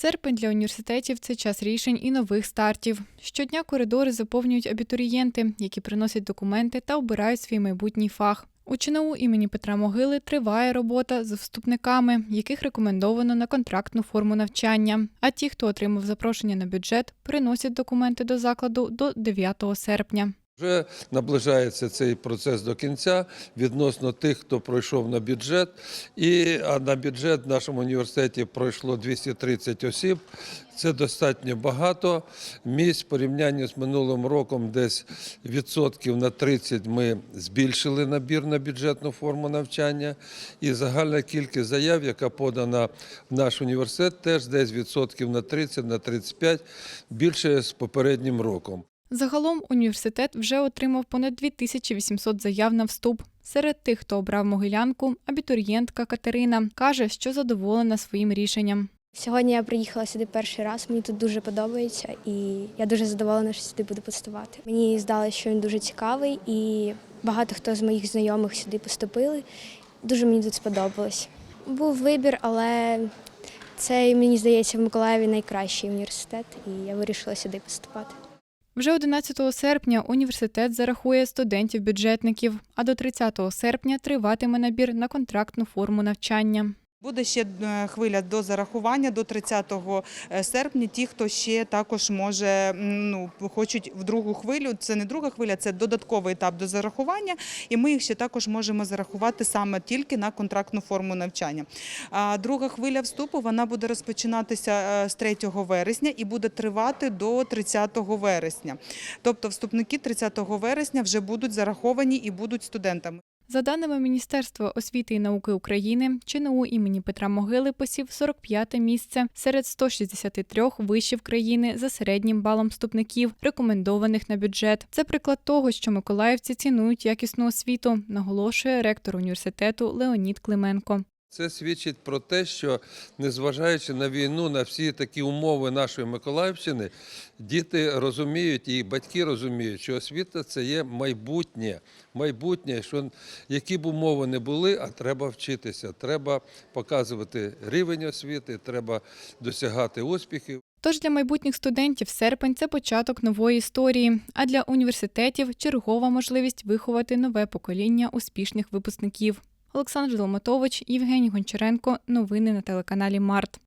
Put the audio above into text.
Серпень для університетів це час рішень і нових стартів. Щодня коридори заповнюють абітурієнти, які приносять документи та обирають свій майбутній фах. У ЧНУ імені Петра Могили триває робота з вступниками, яких рекомендовано на контрактну форму навчання. А ті, хто отримав запрошення на бюджет, приносять документи до закладу до 9 серпня. Вже наближається цей процес до кінця відносно тих, хто пройшов на бюджет. І на бюджет в нашому університеті пройшло 230 осіб. Це достатньо багато місць в порівнянні з минулим роком, десь відсотків на 30 ми збільшили набір на бюджетну форму навчання. І загальна кількість заяв, яка подана в наш університет, теж десь відсотків на 30, на 35 більше з попереднім роком. Загалом університет вже отримав понад 2800 заяв на вступ. Серед тих, хто обрав могилянку, абітурієнтка Катерина каже, що задоволена своїм рішенням. Сьогодні я приїхала сюди перший раз. Мені тут дуже подобається, і я дуже задоволена, що сюди буду поступати. Мені здалося, що він дуже цікавий, і багато хто з моїх знайомих сюди поступили. Дуже мені тут сподобалось. Був вибір, але це мені здається в Миколаєві найкращий університет, і я вирішила сюди поступати. Вже 11 серпня університет зарахує студентів-бюджетників, а до 30 серпня триватиме набір на контрактну форму навчання. Буде ще е, хвиля до зарахування до 30 серпня. Ті, хто ще також може ну хочуть в другу хвилю. Це не друга хвиля, це додатковий етап до зарахування, і ми їх ще також можемо зарахувати саме тільки на контрактну форму навчання. А друга хвиля вступу вона буде розпочинатися е, з 3 вересня і буде тривати до 30 вересня. Тобто, вступники 30 вересня вже будуть зараховані і будуть студентами. За даними Міністерства освіти і науки України, ЧНУ імені Петра Могили посів 45-те місце серед 163 вишів країни за середнім балом вступників, рекомендованих на бюджет. Це приклад того, що миколаївці цінують якісну освіту, наголошує ректор університету Леонід Клименко. Це свідчить про те, що незважаючи на війну, на всі такі умови нашої Миколаївщини, діти розуміють і батьки розуміють, що освіта це є майбутнє. Майбутнє, що які б умови не були, а треба вчитися. Треба показувати рівень освіти, треба досягати успіхів. Тож для майбутніх студентів серпень це початок нової історії, а для університетів чергова можливість виховати нове покоління успішних випускників. Олександр Долматович, Євгеній Гончаренко. Новини на телеканалі Март.